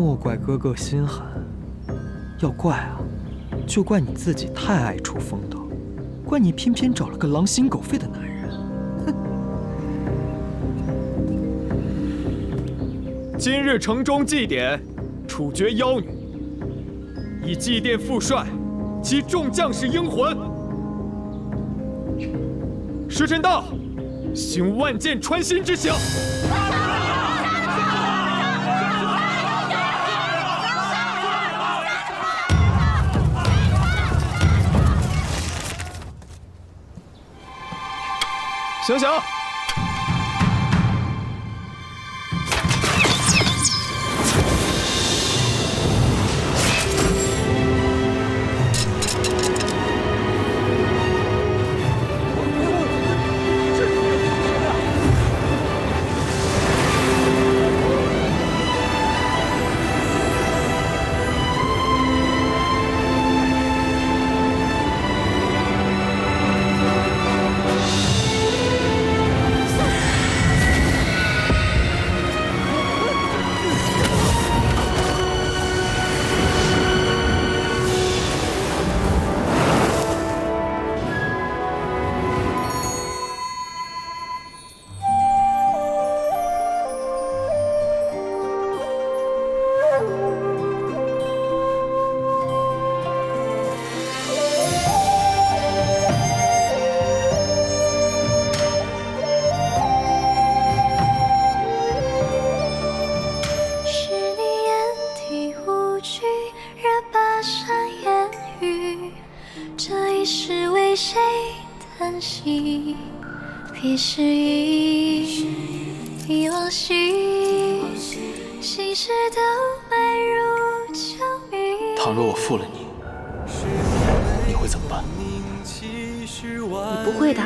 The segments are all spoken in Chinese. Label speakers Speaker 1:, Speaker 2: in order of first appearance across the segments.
Speaker 1: 莫怪哥哥心寒，要怪啊，就怪你自己太爱出风头，怪你偏偏找了个狼心狗肺的男人。
Speaker 2: 今日城中祭典，处决妖女，以祭奠父帅及众将士英魂。时辰到，行万箭穿心之刑。醒醒！
Speaker 3: 彼时已已往昔，心事都埋入秋雨。
Speaker 4: 倘若我负了你，你会怎么办？
Speaker 5: 你不会的。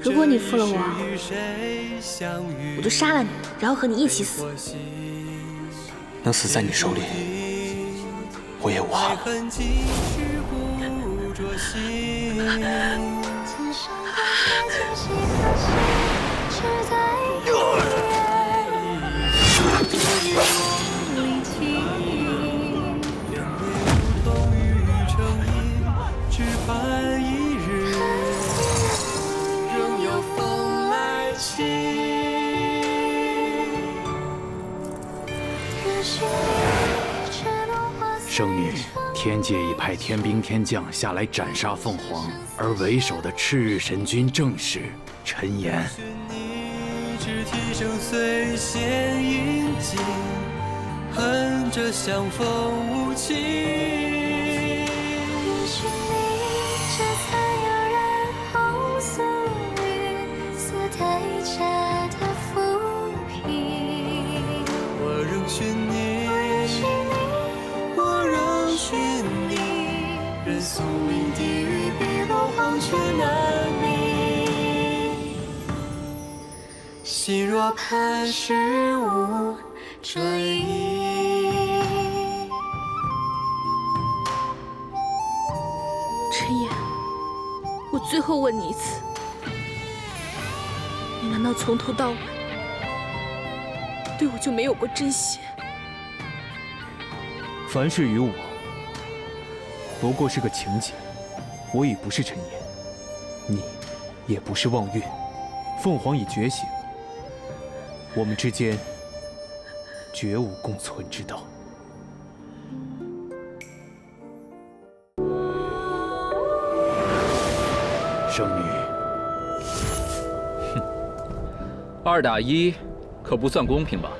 Speaker 5: 如果你负了我，我就杀了你，然后和你一起死。
Speaker 4: 能死在你手里，我也无憾。
Speaker 3: 今在今夕何
Speaker 6: 夕在天界已派天兵天将下来斩杀凤凰，而为首的赤日神君正是陈岩。
Speaker 7: 恨这相逢无期。心若磐石无追忆。
Speaker 5: 陈岩，我最后问你一次，你难道从头到尾对我就没有过真心？
Speaker 1: 凡事于我，不过是个情节。我已不是陈岩，你也不是望月。凤凰已觉醒，我们之间绝无共存之道。
Speaker 6: 圣女，哼
Speaker 8: 二打一，可不算公平吧？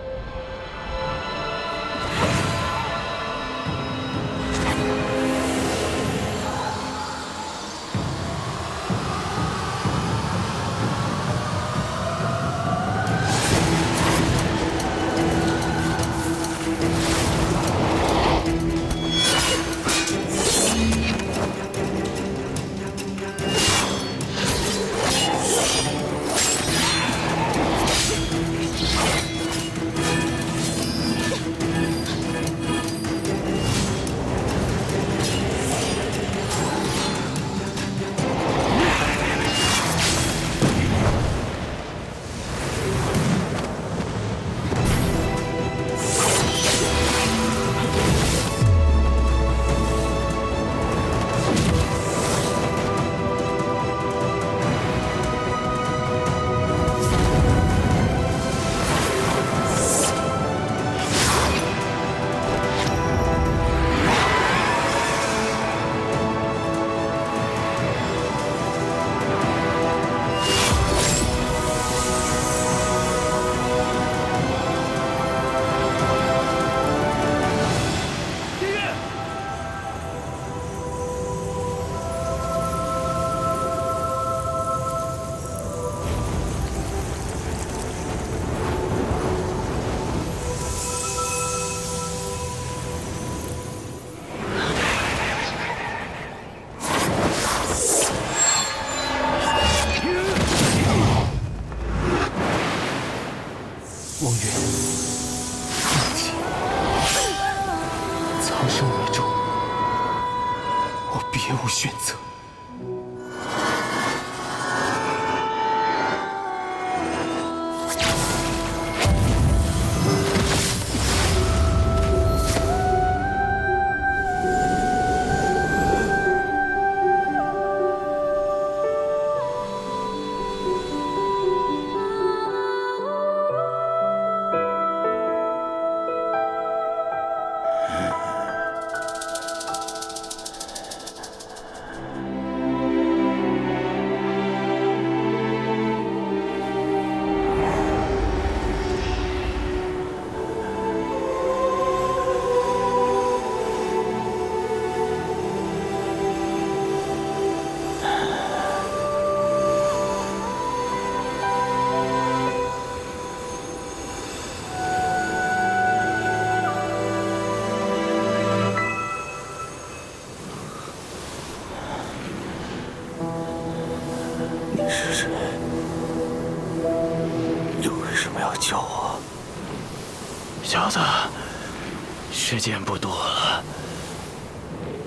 Speaker 9: 时间不多了，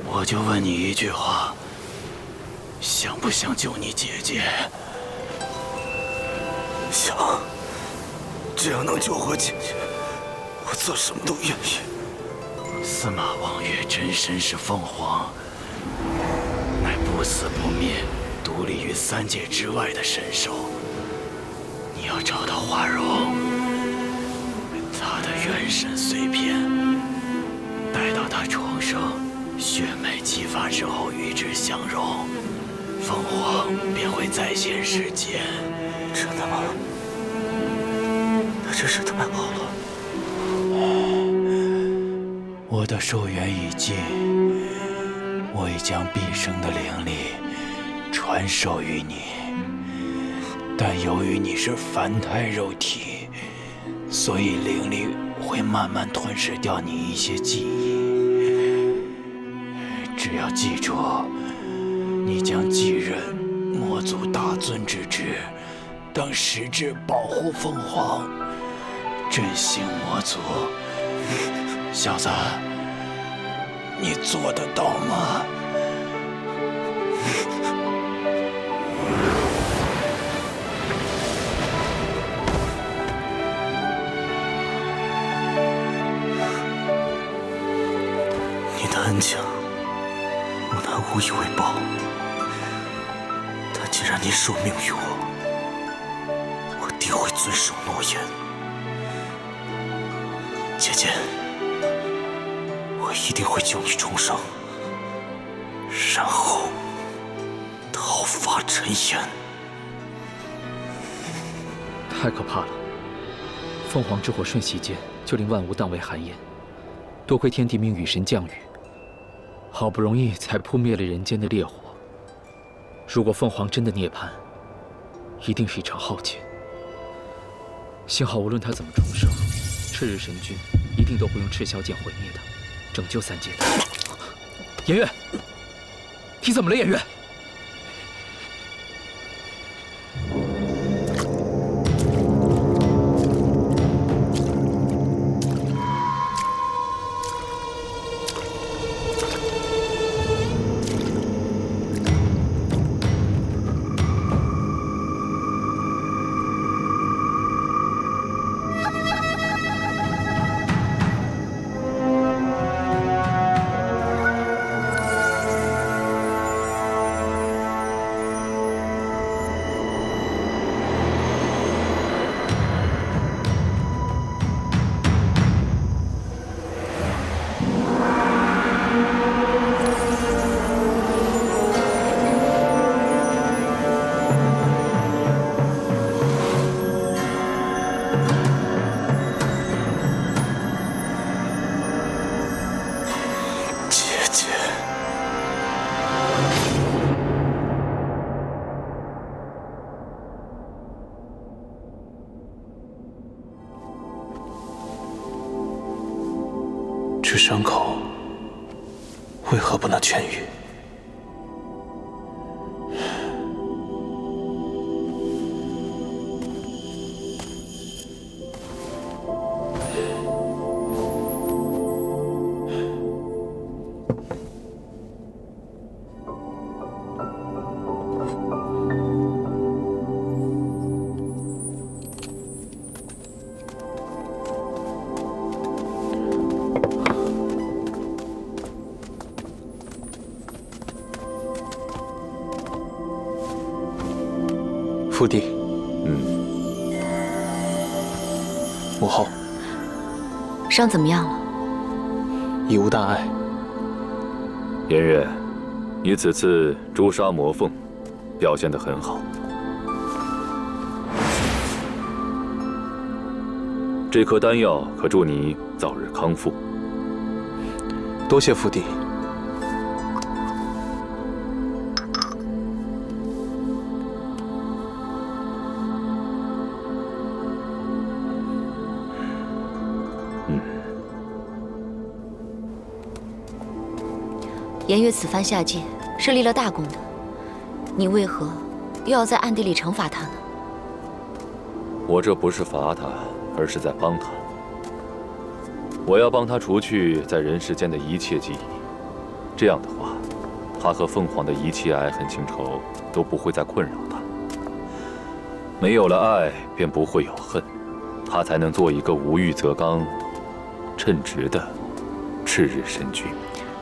Speaker 9: 我就问你一句话：想不想救你姐姐？
Speaker 4: 想，只要能救活姐姐，我做什么都愿意。
Speaker 9: 司马望月真身是凤凰，乃不死不灭、独立于三界之外的神兽。你要找到华容，他的元神碎片，他重生，血脉激发之后与之相融，凤凰便会再现世间。
Speaker 4: 真的吗？那真是太好了。
Speaker 9: 我的寿元已尽，我已将毕生的灵力传授于你。但由于你是凡胎肉体，所以灵力会慢慢吞噬掉你一些记忆。要记住，你将继任魔族大尊之职，当实质保护凤凰，振兴魔族。小子，你做得到吗？
Speaker 4: 你的恩情，我乃无以为报。但既然你受命于我，我定会遵守诺言。姐姐，我一定会救你重生，然后讨伐陈岩。
Speaker 8: 太可怕了！凤凰之火瞬息间就令万物荡为寒烟，多亏天帝命雨神降雨，好不容易才扑灭了人间的烈火。如果凤凰真的涅槃，一定是一场浩劫。幸好无论他怎么重生，赤日神君一定都会用赤霄剑毁灭他，拯救三界的。颜月，你怎么了，颜月？
Speaker 4: 姐，这伤口为何不能痊愈？父帝，
Speaker 10: 嗯，
Speaker 4: 母后
Speaker 11: 伤怎么样了？
Speaker 4: 已无大碍。
Speaker 10: 颜月，你此次诛杀魔凤，表现得很好。这颗丹药可助你早日康复。
Speaker 4: 多谢父帝。
Speaker 11: 颜月此番下界是立了大功的，你为何又要在暗地里惩罚他呢？
Speaker 10: 我这不是罚他，而是在帮他。我要帮他除去在人世间的一切记忆，这样的话，他和凤凰的一切爱恨情仇都不会再困扰他。没有了爱，便不会有恨，他才能做一个无欲则刚、称职的赤日神君。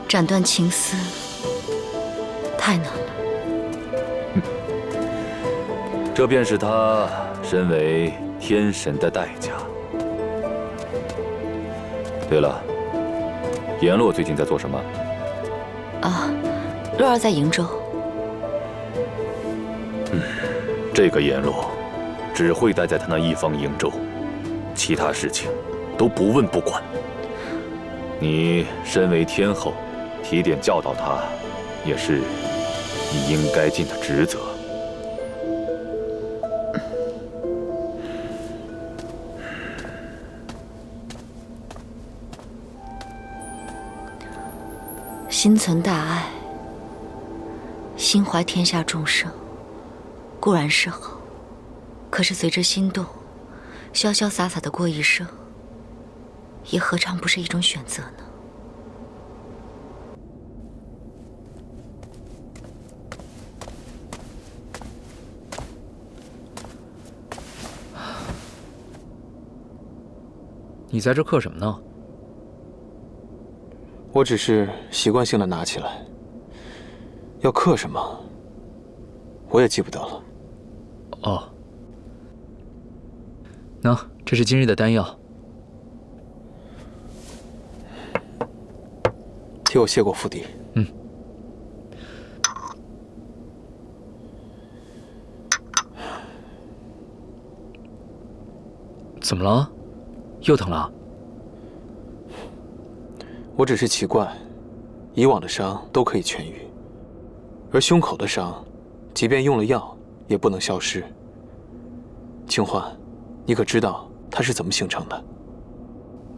Speaker 11: 斩断情丝太难了，
Speaker 10: 这便是他身为天神的代价。对了，阎洛最近在做什么？
Speaker 11: 啊，洛儿在瀛州。
Speaker 10: 嗯，这个阎洛只会待在他那一方瀛州，其他事情都不问不管。你身为天后。提点教导他，也是你应该尽的职责。
Speaker 11: 心存大爱，心怀天下众生，固然是好。可是随着心动，潇潇洒洒的过一生，也何尝不是一种选择呢？
Speaker 8: 你在这刻什么呢？
Speaker 4: 我只是习惯性的拿起来。要刻什么，我也记不得了。
Speaker 8: 哦，喏，这是今日的丹药，
Speaker 4: 替我谢过父帝。
Speaker 8: 嗯。怎么了？又疼了。
Speaker 4: 我只是奇怪，以往的伤都可以痊愈，而胸口的伤，即便用了药也不能消失。清欢，你可知道它是怎么形成的？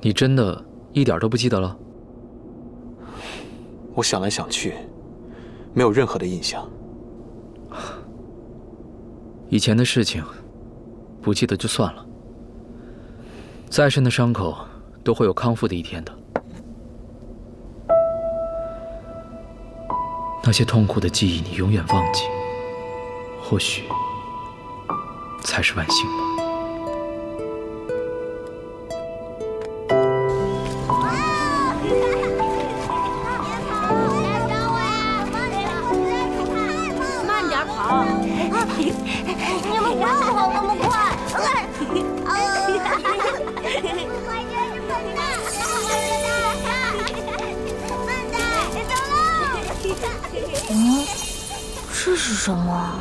Speaker 8: 你真的一点都不记得了？
Speaker 4: 我想来想去，没有任何的印象。
Speaker 8: 以前的事情，不记得就算了。再深的伤口，都会有康复的一天的。那些痛苦的记忆，你永远忘记，或许才是万幸吧。
Speaker 12: 是什么？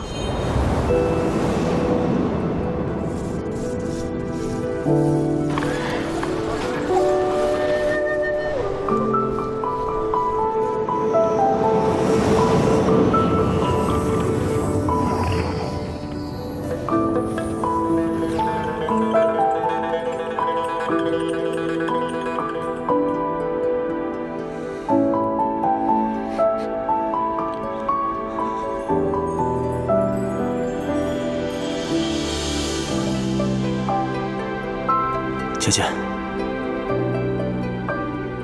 Speaker 9: 姐姐，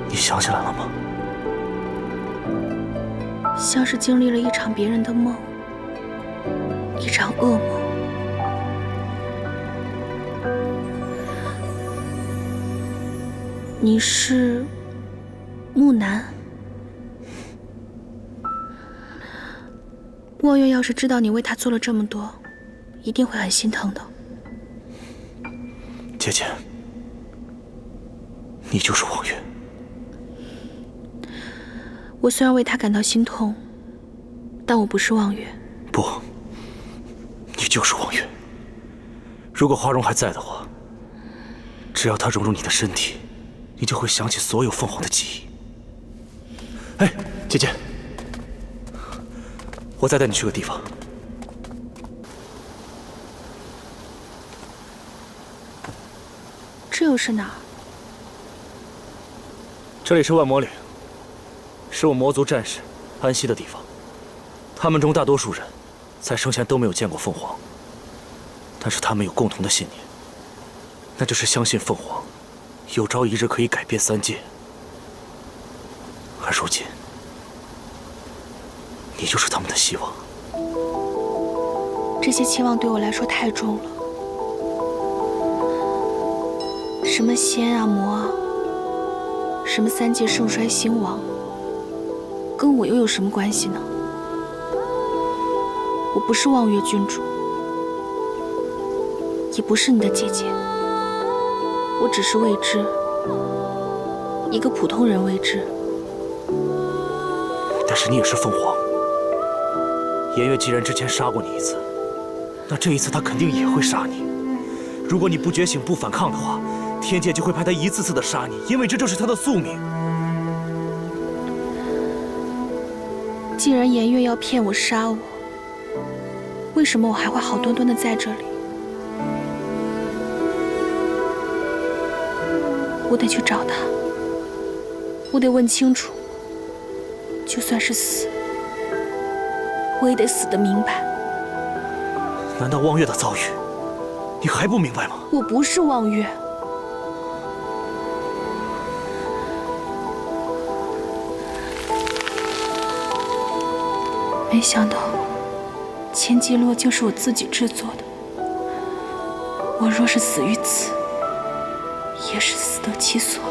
Speaker 9: 你想起来了吗？
Speaker 11: 像是经历了一场别人的梦，一场噩梦。你是木南。墨月要是知道你为他做了这么多，
Speaker 5: 一定会很心疼的。
Speaker 9: 姐姐，你就是望月。
Speaker 5: 我虽然为他感到心痛，但我不是望月。
Speaker 9: 不，你就是望月。如果花荣还在的话，只要他融入你的身体，你就会想起所有凤凰的记忆。哎，姐姐，我再带你去个地方。
Speaker 5: 这又是哪儿？
Speaker 9: 这里是万魔岭，是我魔族战士安息的地方。他们中大多数人，在生前都没有见过凤凰，但是他们有共同的信念，那就是相信凤凰有朝一日可以改变三界。而如今，你就是他们的希望。
Speaker 5: 这些期望对我来说太重了。什么仙啊魔啊，什么三界盛衰兴亡，跟我又有什么关系呢？我不是望月郡主，也不是你的姐姐，我只是未知，一个普通人未知。
Speaker 9: 但是你也是凤凰。颜月既然之前杀过你一次，那这一次他肯定也会杀你。如果你不觉醒、不反抗的话，天界就会派他一次次的杀你，因为这就是他的宿命。
Speaker 5: 既然颜月要骗我、杀我，为什么我还会好端端的在这里？我得去找他，我得问清楚。就算是死，我也得死得明白。
Speaker 9: 难道望月的遭遇，你还不明白吗？
Speaker 5: 我不是望月。没想到，千机落竟是我自己制作的。我若是死于此，也是死得其所。